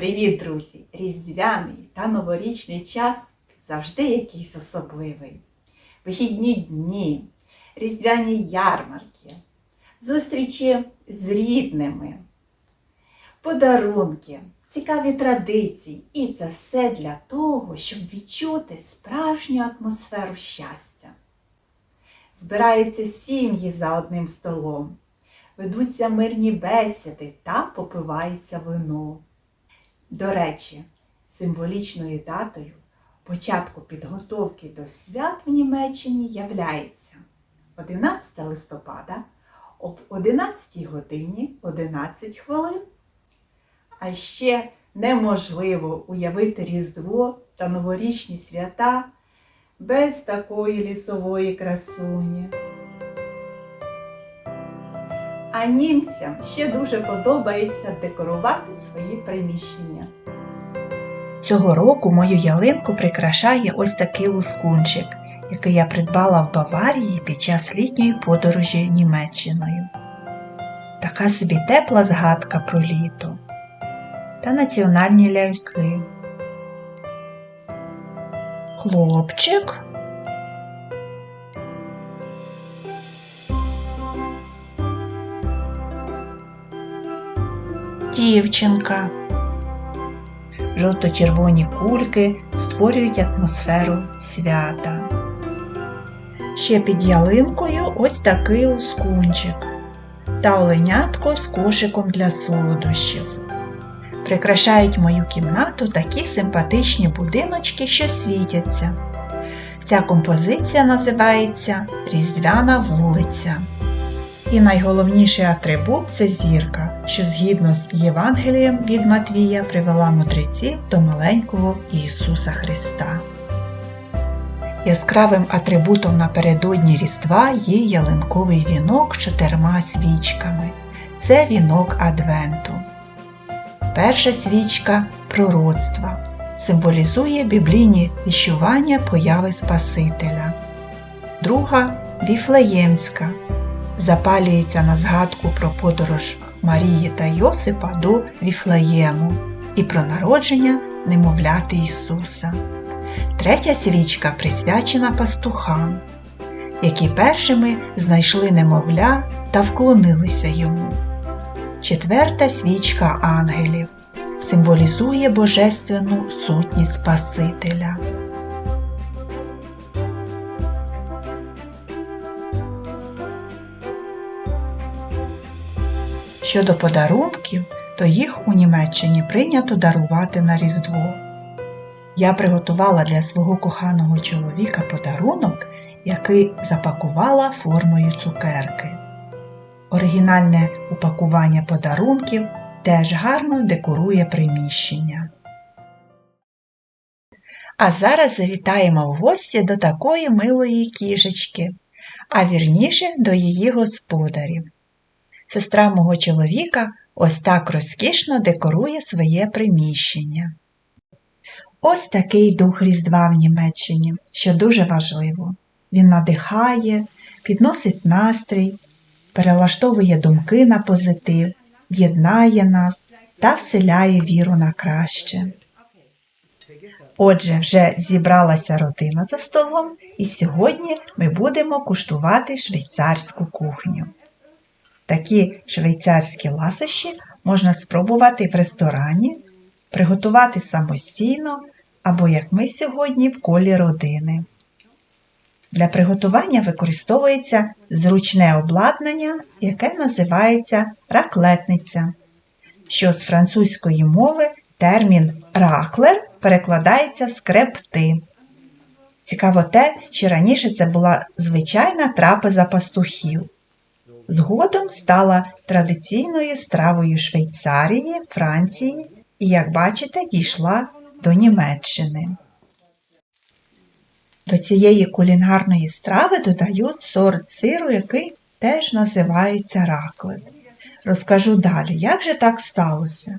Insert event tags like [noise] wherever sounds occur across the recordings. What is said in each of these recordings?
Привіт, друзі! Різдвяний та новорічний час завжди якийсь особливий. Вихідні дні, різдвяні ярмарки, зустрічі з рідними, подарунки, цікаві традиції. І це все для того, щоб відчути справжню атмосферу щастя. Збираються сім'ї за одним столом, ведуться мирні бесіди та попивається вино. До речі, символічною датою початку підготовки до свят в Німеччині являється 11 листопада об 11 годині 11 хвилин. А ще неможливо уявити Різдво та новорічні свята без такої лісової красуні. А німцям ще дуже подобається декорувати свої приміщення. Цього року мою ялинку прикрашає ось такий лускунчик, який я придбала в Баварії під час літньої подорожі Німеччиною. Така собі тепла згадка про літо та національні ляльки. Хлопчик. Дівчинка. Жовто-червоні кульки створюють атмосферу свята. Ще під ялинкою ось такий лускунчик та оленятко з кошиком для солодощів. Прикрашають мою кімнату такі симпатичні будиночки, що світяться. Ця композиція називається Різдвяна вулиця. І найголовніший атрибут це зірка, що згідно з Євангелієм від Матвія привела мудреців до маленького Ісуса Христа. Яскравим атрибутом напередодні Різдва є ялинковий вінок чотирма свічками. Це вінок Адвенту. Перша свічка пророцтва символізує біблійні віщування появи Спасителя. Друга віфлеємська запалюється на згадку про подорож Марії та Йосипа до Віфлеєму і про народження немовляти Ісуса. Третя свічка присвячена пастухам, які першими знайшли немовля та вклонилися йому. Четверта свічка ангелів символізує божественну сутність Спасителя. Щодо подарунків, то їх у Німеччині прийнято дарувати на Різдво. Я приготувала для свого коханого чоловіка подарунок, який запакувала формою цукерки. Оригінальне упакування подарунків теж гарно декорує приміщення. А зараз завітаємо в гості до такої милої кішечки, а вірніше до її господарів. Сестра мого чоловіка ось так розкішно декорує своє приміщення. Ось такий дух Різдва в Німеччині, що дуже важливо. Він надихає, підносить настрій, перелаштовує думки на позитив, єднає нас та вселяє віру на краще. Отже, вже зібралася родина за столом, і сьогодні ми будемо куштувати швейцарську кухню. Такі швейцарські ласощі можна спробувати в ресторані, приготувати самостійно або, як ми сьогодні, в колі родини. Для приготування використовується зручне обладнання, яке називається раклетниця, що з французької мови термін раклер перекладається з. Цікаво те, що раніше це була звичайна трапеза пастухів. Згодом стала традиційною стравою Швейцарії, Франції і, як бачите, дійшла до Німеччини. До цієї кулінарної страви додають сорт сиру, який теж називається раклет. Розкажу далі, як же так сталося?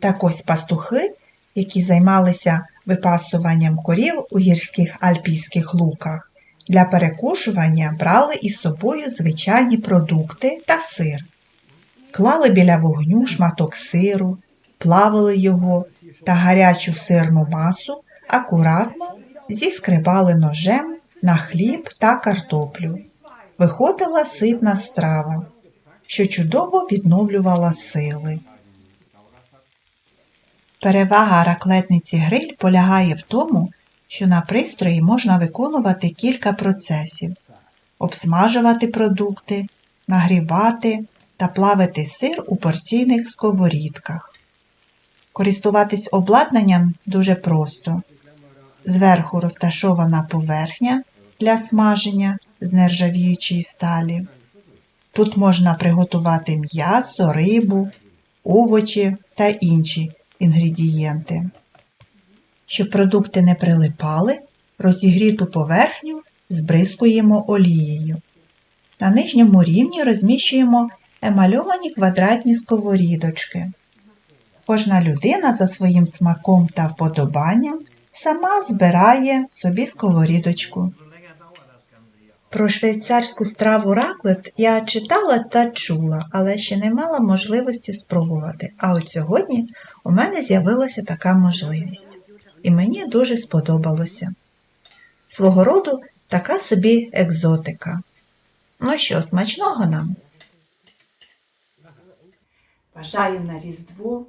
Так ось пастухи, які займалися випасуванням корів у гірських альпійських луках, для перекушування брали із собою звичайні продукти та сир. Клали біля вогню шматок сиру, плавили його та гарячу сирну масу акуратно зіскрибали ножем на хліб та картоплю. Виходила ситна страва, що чудово відновлювала сили. Перевага раклетниці гриль полягає в тому, що на пристрої можна виконувати кілька процесів: обсмажувати продукти, нагрівати та плавити сир у порційних сковорідках. Користуватись обладнанням дуже просто. Зверху розташована поверхня для смаження з нержавіючої сталі. Тут можна приготувати м'ясо, рибу, овочі та інші інгредієнти. Щоб продукти не прилипали, розігріту поверхню збризкуємо олією. На нижньому рівні розміщуємо емальовані квадратні сковорідочки. Кожна людина за своїм смаком та вподобанням сама збирає собі сковорідочку. Про швейцарську страву раклет я читала та чула, але ще не мала можливості спробувати. А от сьогодні у мене з'явилася така можливість. І мені дуже сподобалося. Свого роду така собі екзотика. Ну що, смачного нам? Бажаю на Різдво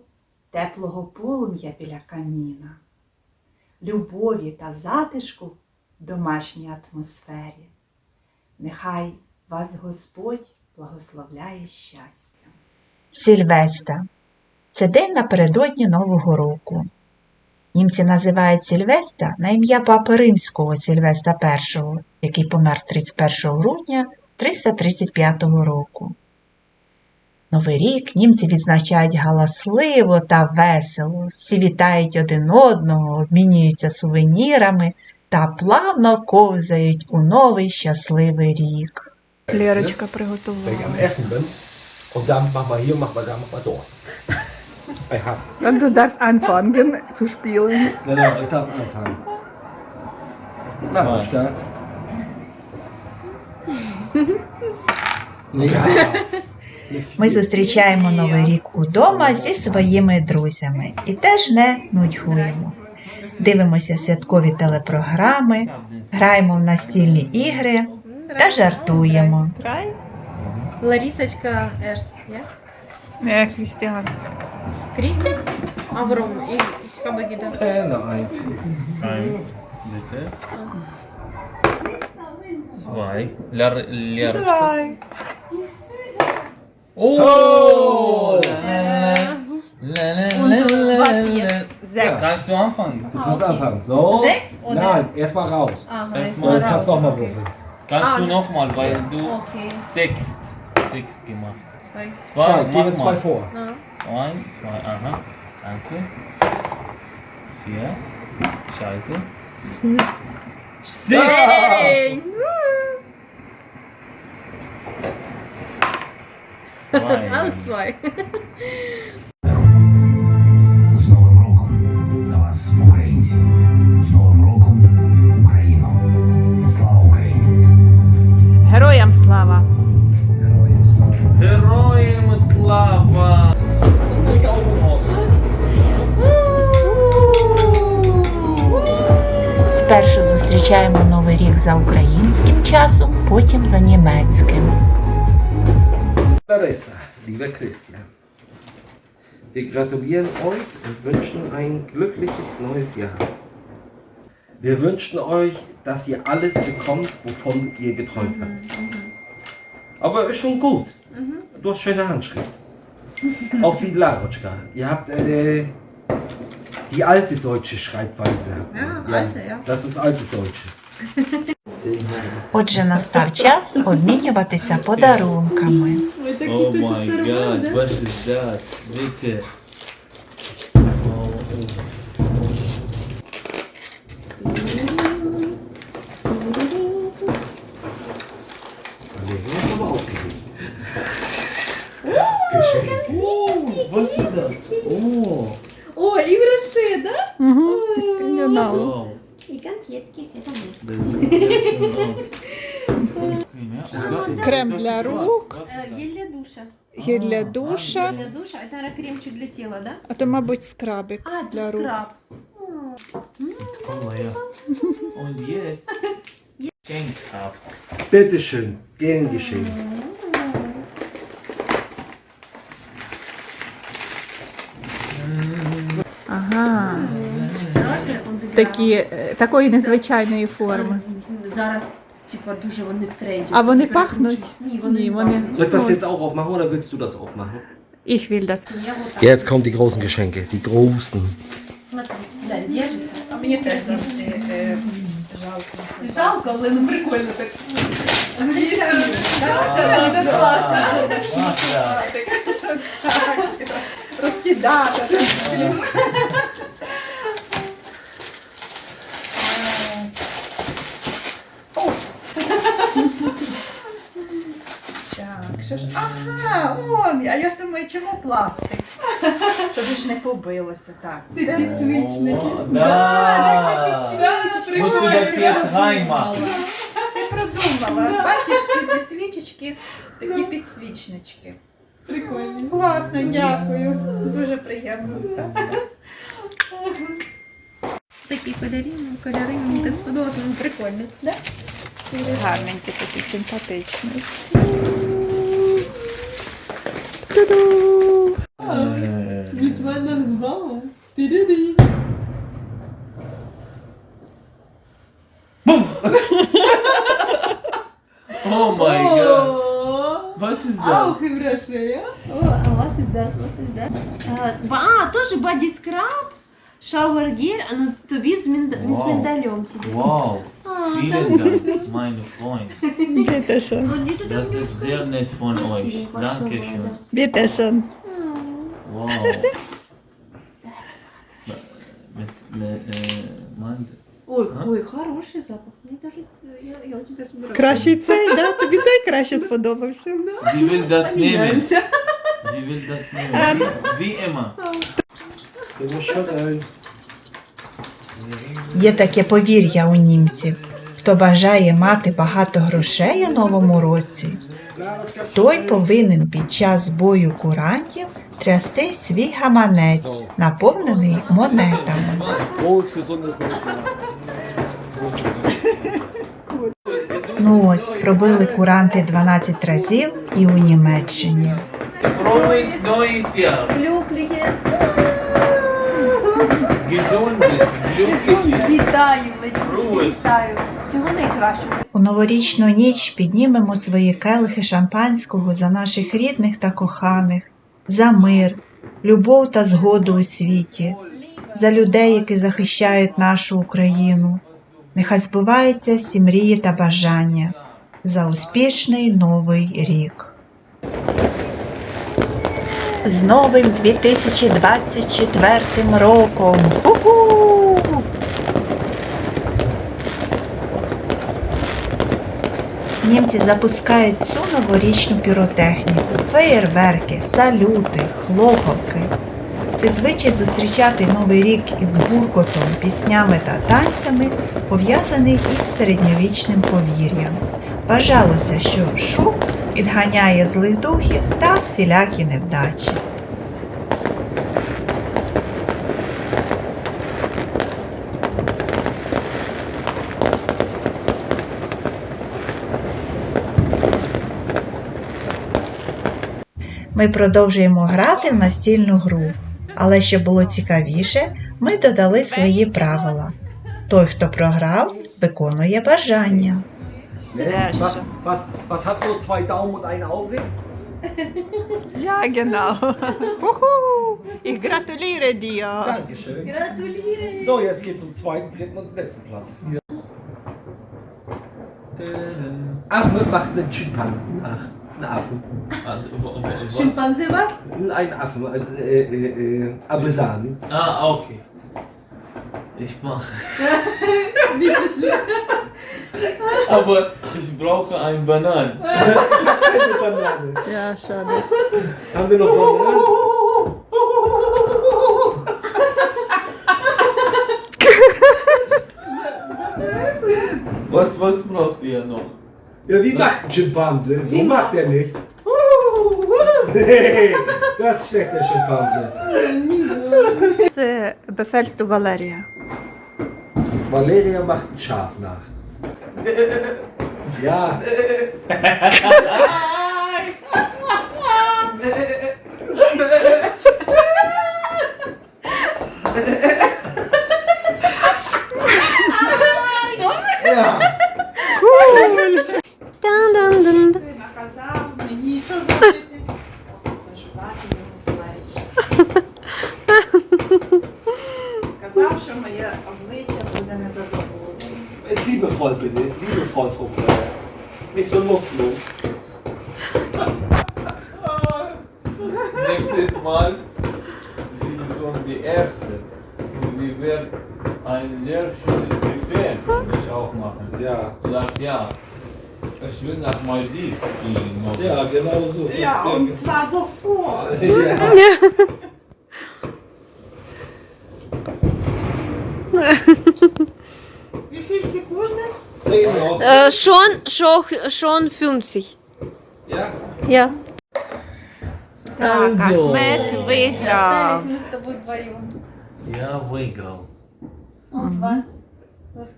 теплого полум'я біля каміна, любові та затишку в домашній атмосфері. Нехай вас Господь благословляє щастям. Сільвеста. Це день напередодні Нового року. Німці називають Сільвеста на ім'я папи римського Сільвеста І, який помер 31 грудня 335 року. Новий рік німці відзначають галасливо та весело, всі вітають один одного, обмінюються сувенірами та плавно ковзають у новий щасливий рік. Ich приготувала. Ich hab. Und du darfst anfangen [laughs] zu spielen. Genau, ich darf anfangen. Na. Ja. Ми зустрічаємо Новий рік удома зі своїми друзями і теж не нудьгуємо. Дивимося святкові телепрограми, граємо в настільні ігри та жартуємо. Эрс, ja? Ja, Christi? warum? Ich habe gedacht. Äh, Keine einzige. Eins, bitte. Zwei. Leer, leer. Zwei. Oh! Sechs. Kannst du anfangen? Du Ah, kannst okay. anfangen. So. Sechs oder? Nein, erstmal raus. Aha, Erst So, mal jetzt kannst du nochmal okay. würfeln. Kannst Ah. du nochmal, weil du Okay. sechst, sechs gemacht. Zwei. Zwei, Zwei, gehen wir mach zwei mal. vor. Ah, 1, 2, aha, danke. 4, scheiße. 6! Hey! 2. Auch. зустрічаємо Новий рік за українським часом, потім за німецьким. Larissa, lieber Christian, wir gratulieren euch und wünschen ein glückliches neues Jahr. Wir wünschen euch, dass ihr alles bekommt, wovon ihr geträumt habt. Aber ist schon gut. Du hast schöne Handschrift. Auch wie Larotschka. Ihr habt äh, die alte deutsche Schreibweise. Ja, alte, ja. Das ist alte deutsche. Отже, настав час обмінюватися подарунками. Oh mein Gott, was ist das? Bitte. большие, да? Угу. Ой. Вау. И конфетки. Это мы. Крем для рук. Е, э, Гель для душа. Гель для душа. Гель для душа. Это, наверное, кремчик для тела, да? А то, мабуть, скрабик А, для рук. скраб. М, Kolaya. Und jetzt Gegenkraft. Bitteschön. Такі, е, такої незвичайної форми. Зараз, типа, дуже вони в тренді. А вони пахнуть? Ні, вони Ні, не вони. пахнуть. Soll ich das jetzt auch aufmachen oder willst du das aufmachen? Ich will das. Я вот так. Jetzt kommen die großen Geschenke, die großen. Смотри, да, держится. А мені теж завжди е, жалко. Жалко, але ну прикольно так. Розкидати. Так, що ж? Ага, он, а я ж думаю, чому пластик? [laughs] Щоб ж не побилося. Так, це підсвічники. Ти продумала. Бачиш, ті підсвічечки, такі підсвічнички. Прикольно. Класно, дякую. Дуже приємно. Такі кольори, ну, кольори мені так сподобалося, ну прикольно. Да? Гарненький такий симпатичний. Від мене з вами. Oh mein Gott. Was ist das? Хибраше, а вас ist das, was ist das? А, а, тоже боди скраб, шауер гель, а ну тобі з, мін... з Вау. миндалем. Типа. Wow. А, Vielen Dank, meine Freunde. Bitte schön. Ну, ні, тут Das ist sehr nett von euch. Dankeschön. Bitte schön. Wow. Mit, mit äh, Mandel. Ой, ой, хороший запах. Мені даже, я, я у тебе збираю. Кращий цей, да? Тобі цей краще сподобався. Sie will das nehmen. Sie will das nehmen. Wie, wie immer. Schon. Є таке повір'я у німців. Хто бажає мати багато грошей у новому році, той повинен під час збою курантів трясти свій гаманець, наповнений монетами. Ну ось, пробили куранти 12 разів і у Німеччині. У новорічну ніч піднімемо свої келихи шампанського за наших рідних та коханих, за мир, любов та згоду у світі, за людей, які захищають нашу Україну. Нехай збуваються всі мрії та бажання за успішний новий рік. З новим 2024 роком! Ху-ху! Німці запускають всю новорічну піротехніку, феєрверки, салюти, хлопавки. Це звичай зустрічати новий рік із гуркотом, піснями та танцями, пов'язаний із середньовічним повір'ям. Вважалося, що шум відганяє злих духів та всілякі невдачі. Ми продовжуємо грати в настільну гру, але щоб було цікавіше, ми додали свої правила. Той, хто програв, виконує бажання. Nee, Sehr was, schön. Was, was hat nur zwei Daumen und ein Auge? [laughs] Ja, genau. [laughs] Ich gratuliere dir. Dankeschön. Gratuliere. So, jetzt geht's zum zweiten, dritten und letzten Platz. Ja. man macht einen Schimpansen nach. Einen Affen. Also, wo, wo, wo? Schimpanse was? Ein Affen, also äh, äh, äh Abesani. Ah, okay. Ich mach. [laughs] Bitte schön. [laughs] Aber ich brauche ein Banan. Keine [laughs] Banane. Ja, schade. Haben wir noch Bananen? [laughs] Was, was braucht ihr noch? Ja, wie macht ein Schimpanse? Wie macht er nicht? Nee, das ist schlecht, der Schimpanse. Jetzt befällst du Valeria. Valeria macht ein Schaf nach. Ya. ya. ich will nach Maldiv gehen. morgen. Ja, genau so. Das Ja, wär- und zwar sofort. [laughs] ja. [laughs] Wie viele Sekunden? Zehn noch. Äh, schon, schon, schon 50. Ja. Ja. Так, Ахмед виграв. мы с тобой вдвоем. Ja, выиграл. Und was? Was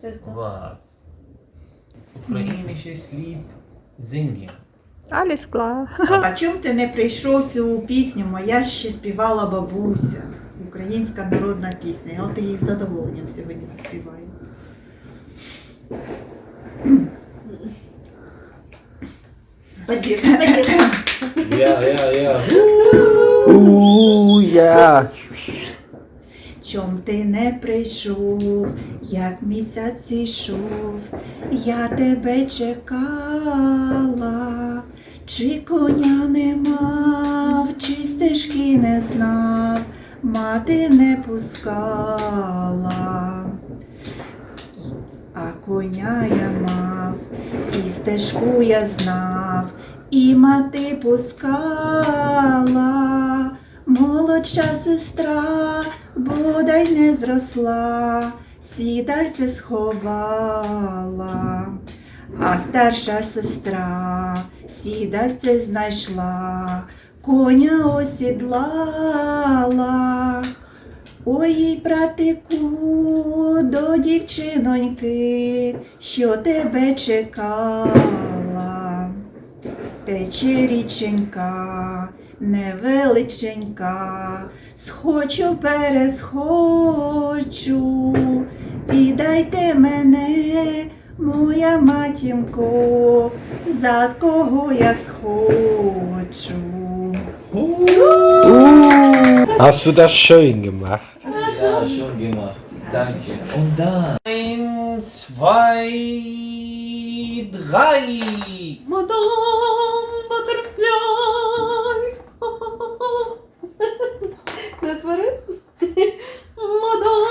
Ukrainisches Lied singen. Alles klar. А [laughs] чому ти не прийшов цю пісню? Моя ще співала бабуся. Українська народна пісня. Я от її з задоволенням сьогодні заспіваю. Поддержка, поддержка. Ja, ja, ja. Чом ти не прийшов, як місяць ішов, я тебе чекала, чи коня не мав, чи стежки не знав, мати не пускала. А коня я мав, і стежку я знав, і мати пускала, молодша сестра, бодай не зросла, сідальце сховала, а старша сестра сідальце знайшла, коня осідлала. Ой, братику, до дівчиноньки, що тебе чекала. Тече річенька, невеличенька, схочу пересхочу, віддайте мене, моя матінко, за кого я схочу. Hast du das schön gemacht? Ja, schon gemacht. Danke. Und dann. Eins, zwei, drei. Madame Butterfly. Das war es? Madame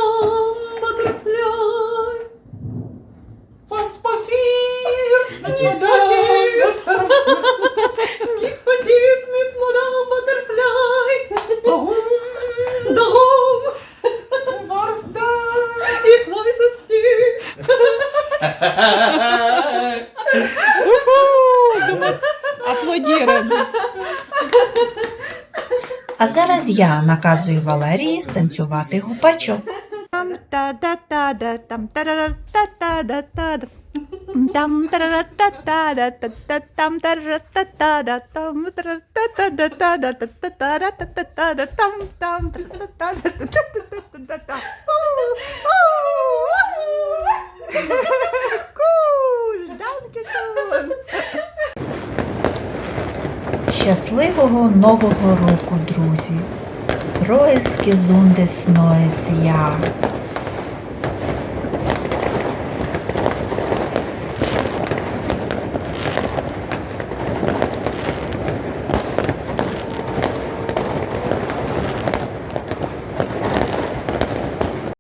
я наказую Валерії станцювати гупачок. Щасливого нового року, друзі! Frohes gesundes neues Jahr!